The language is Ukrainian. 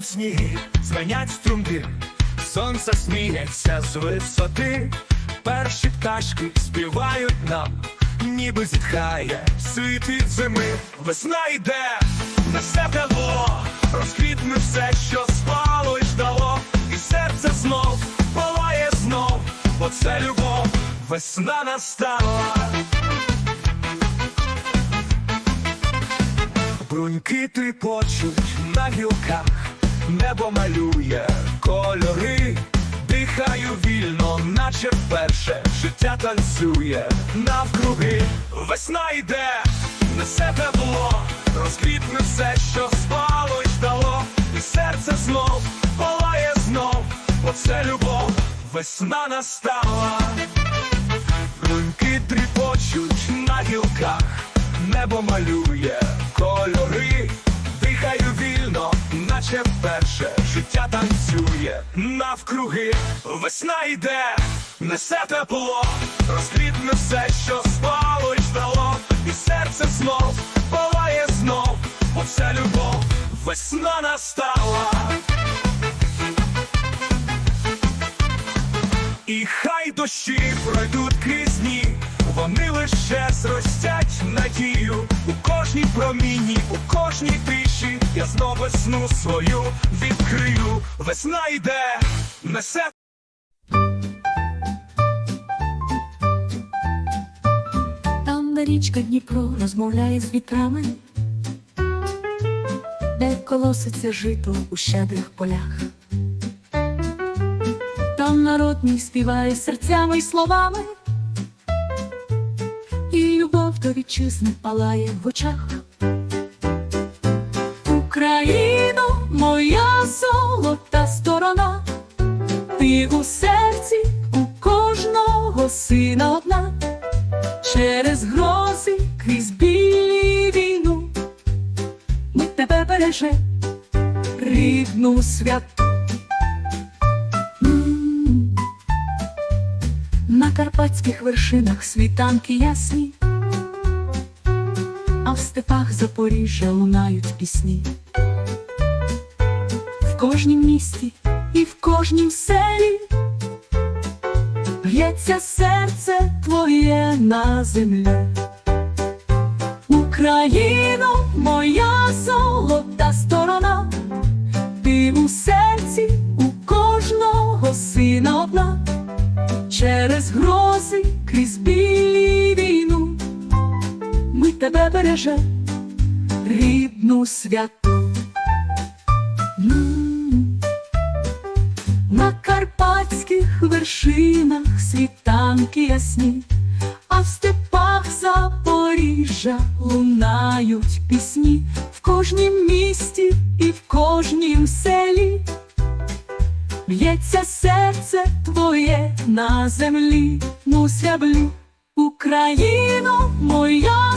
тануть сніги, звенять струмки, сонце сміється з висоти, перші пташки співають нам, ніби зітхає, світ від зими, весна йде, несе тепло, розквітне все, що спало й ждало, і серце знов палає знов, бо це любов, весна настала. Бруньки тріпочуть на гілках, небо малює кольори, дихаю вільно, наче вперше життя танцює навкруги, весна йде, несе тепло, розквітне все, що спало й ждало, і серце знов палає знов, бо це любов, весна настала. Бруньки тріпочуть на гілках, небо малює наче вперше життя танцює навкруги, весна йде, несе тепло, розквітне все, що спало й ждало, і серце знов палає знов, бо це любов, весна настала. І хай дощі пройдуть крізь дні, вони лише весну свою відкрию. Весна йде, несе Там, де річка Дніпро розмовляє з вітрами, де колоситься жито у щедрих полях. Там народ мій співає серцями й словами, і любов до вітчизни палає в очах. Україно, моя золота сторона, ти у серці у кожного сина одна через грози крізь білі війну, ми тебе береже, рідну святу. На карпатських вершинах світанки ясні, а в степах Запоріжжя лунають пісні. Кожнім місті і в кожнім селі Б'ється серце твоє на землі. Україно, моя золота сторона, ти у серці у кожного сина одна, через грози крізь білі війну, ми тебе береже, рідну святу. Карпатських вершинах світанки ясні, а в степах Запоріжжя лунають пісні в кожнім місті і в кожнім селі. Б'ється серце твоє на землі, ну сяблю, Україно, моя.